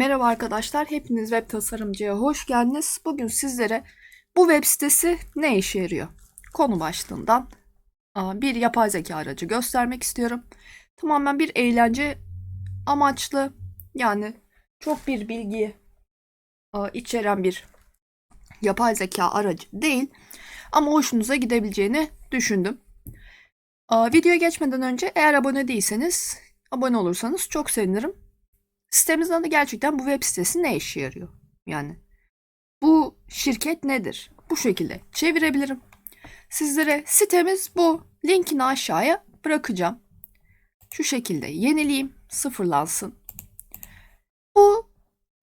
Merhaba arkadaşlar, hepiniz web tasarımcıya hoş geldiniz. Bugün sizlere bu web sitesi ne işe yarıyor? Konu başlığından bir yapay zeka aracı göstermek istiyorum. Tamamen bir eğlence amaçlı, yani çok bir bilgi içeren bir yapay zeka aracı değil. Ama hoşunuza gidebileceğini düşündüm. Videoya geçmeden önce eğer abone değilseniz, abone olursanız çok sevinirim. Sitemizin adı gerçekten bu web sitesi ne işe yarıyor? Yani bu şirket nedir? Bu şekilde çevirebilirim. Sizlere sitemiz bu. Linkini aşağıya bırakacağım. Şu şekilde yenileyim, sıfırlansın. Bu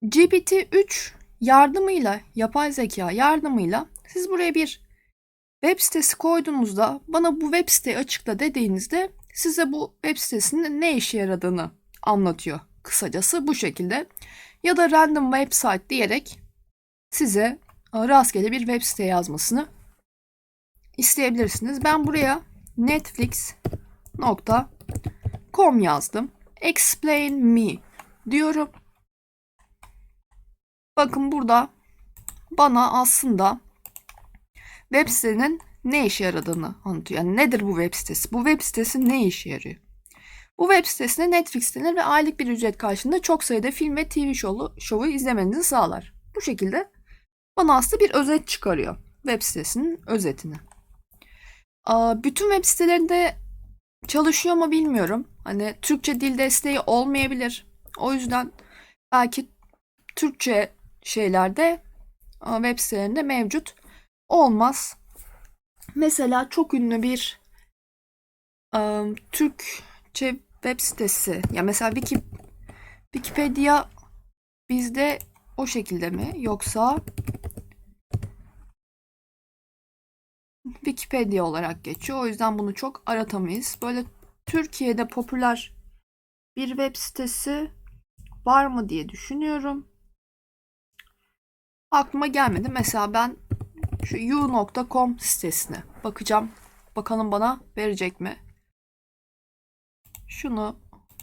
GPT-3 yardımıyla, yapay zeka yardımıyla siz buraya bir web sitesi koyduğunuzda bana bu web siteyi açıkla dediğinizde size bu web sitesinin ne işe yaradığını anlatıyor kısacası bu şekilde. Ya da random website diyerek size e, rastgele bir web site yazmasını isteyebilirsiniz. Ben buraya netflix.com yazdım. Explain me diyorum. Bakın burada bana aslında web sitenin ne işe yaradığını anlatıyor. Yani nedir bu web sitesi? Bu web sitesi ne işe yarıyor? Bu web sitesine Netflix denir ve aylık bir ücret karşılığında çok sayıda film ve TV şovu, şovu izlemenizi sağlar. Bu şekilde bana aslında bir özet çıkarıyor. Web sitesinin özetini. Bütün web sitelerinde çalışıyor mu bilmiyorum. Hani Türkçe dil desteği olmayabilir. O yüzden belki Türkçe şeylerde web sitelerinde mevcut olmaz. Mesela çok ünlü bir Türkçe web sitesi. Ya mesela Wiki, Wikipedia bizde o şekilde mi? Yoksa Wikipedia olarak geçiyor. O yüzden bunu çok aratamayız. Böyle Türkiye'de popüler bir web sitesi var mı diye düşünüyorum. Aklıma gelmedi. Mesela ben şu u.com sitesine bakacağım. Bakalım bana verecek mi? Şunu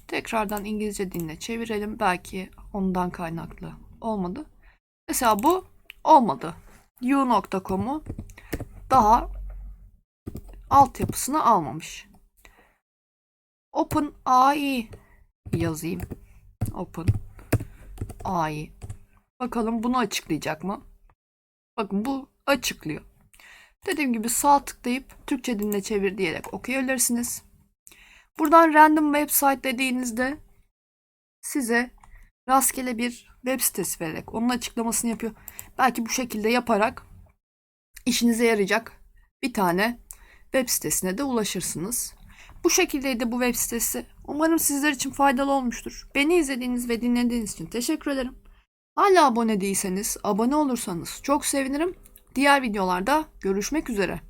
tekrardan İngilizce diline çevirelim. Belki ondan kaynaklı olmadı. Mesela bu olmadı. u.com'u daha altyapısını almamış. Open AI yazayım. Open AI. Bakalım bunu açıklayacak mı? Bakın bu açıklıyor. Dediğim gibi sağ tıklayıp Türkçe diline çevir diyerek okuyabilirsiniz. Buradan random website dediğinizde size rastgele bir web sitesi vererek onun açıklamasını yapıyor. Belki bu şekilde yaparak işinize yarayacak bir tane web sitesine de ulaşırsınız. Bu şekildeydi bu web sitesi. Umarım sizler için faydalı olmuştur. Beni izlediğiniz ve dinlediğiniz için teşekkür ederim. Hala abone değilseniz abone olursanız çok sevinirim. Diğer videolarda görüşmek üzere.